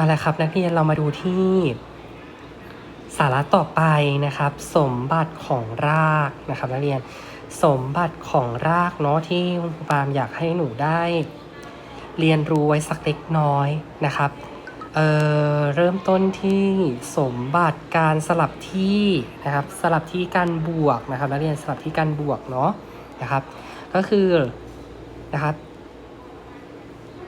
เอาละครับนักเรียนเรามาดูที่สาระต่อไปนะครับ สมบัติของรากนะครับนักเรียนสมบัติของรากเนาะที่คุณครูปาล์มอยากให้หนูได้ เรียนรู้ไว้สักเล็กน้อยนะครับเเริ่มต้นที่สมบัติการสลับที่นะครับสลับที่การบวกนะครับนักเรียนสลับที่การบวกเนาะนะครับ ก็คือนะครับ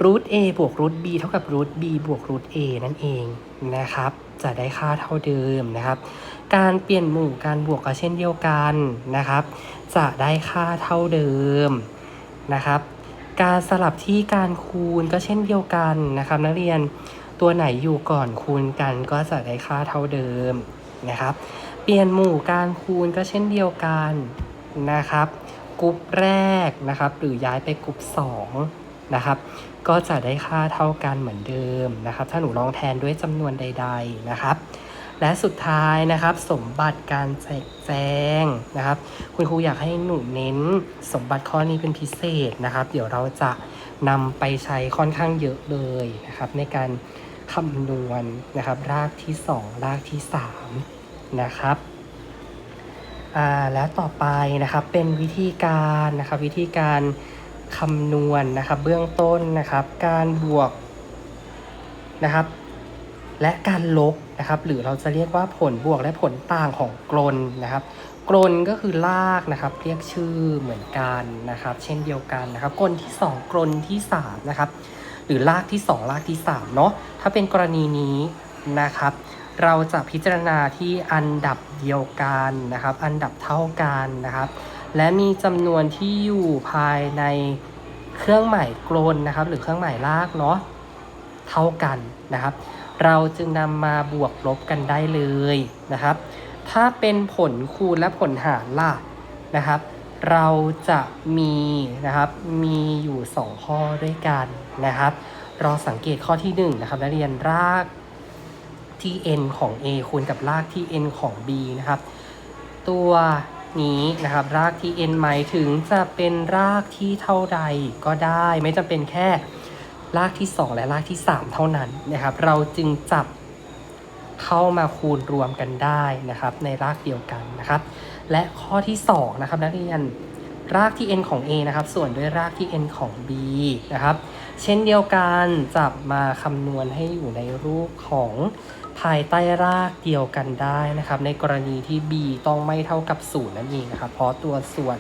รูท a บวกรูท b เท่ากับรูท b บวกรูท a นั่นเองนะครับ จะได้ค่าเท่าเดิมนะครับ การเปลี่ยนหมู่การบวกก็เช่นเดียวกันนะครับ จะได้ค่าเท่าเดิมนะครับ การสลับที่การคูณก็เช่นเดียวกันนะครับ นักเรียนตัวไหนอยู่ก่อนคูณกันก็จะได้ค่าเท่าเดิมนะครับ เปลี่ยนหมู่การคูณก็เช่นเดียวกันนะครับกรุ๊ปแรกนะครับ หรือย้ายไปกรุ๊ปสอง นะครับ ก็จะได้ค่าเท่ากันเหมือนเดิมนะครับ ถ้าหนูลองแทนด้วยจำนวนใด ๆนะครับ และสุดท้ายนะครับสมบัติการแจกแจงนะครับ คุณครูอยากให้หนูเน้นสมบัติข้อนี้เป็นพิเศษนะครับ เดี๋ยวเราจะนำไปใช้ค่อนข้างเยอะเลยนะครับ ในการคำนวณนะครับ รากที่ 2 รากที่ 3 นะครับและต่อไปนะครับเป็นวิธีการนะครับวิธีการ คำนวณนะครับเบื้องต้นนะครับการบวกนะครับและการลบนะครับหรือเราจะเรียกว่าผลบวกและผลต่างของกลนนะครับกลนก็คือลากนะครับเรียกชื่อเหมือนกันนะครับ เช่นเดียวกันนะครับกลที่ 2 กลนที่3นะครับหรือลากที่ 2 ลากที่3เนาะถ้าเป็นกรณีนี้นะครับ เราจะพิจารณาที่อันดับเดียวกันนะครับ อันดับเท่ากันนะครับ และมีจำนวนที่อยู่ภายในเครื่องหมายกลนนะครับ หรือเครื่องหมายลากเนาะเท่ากันนะครับ เราจึงนำมาบวกลบกันได้เลยนะครับ ถ้าเป็นผลคูณและผลหารล่ะนะครับ เราจะมีนะครับมีอยู่ 2 ข้อด้วยกันนะครับเราสังเกตข้อที่1นะครับนักเรียนรากที่ n ของ a คูณกับรากที่ n ของ b นะครับ ตัว นี้นะครับ รากที่ n หมายถึงจะเป็นรากที่เท่าใดก็ได้ ไม่จำเป็นแค่รากที่ 2 และรากที่ 3 เท่านั้นนะครับ เราจึงจับเข้ามาคูณรวมกันได้นะครับ ในรากเดียวกันนะครับ และข้อที่2นะครับนักเรียนรากที่ n ของ a นะครับ ส่วนด้วยรากที่ n ของ b นะครับ เช่นเดียวกันจับมาคำนวณให้อยู่ในรูปของ ภายใต้รากเดียวกันได้นะครับ ในกรณีที่ b ต้องไม่เท่ากับ 0 นั่นเองนะครับ เพราะตัวส่วน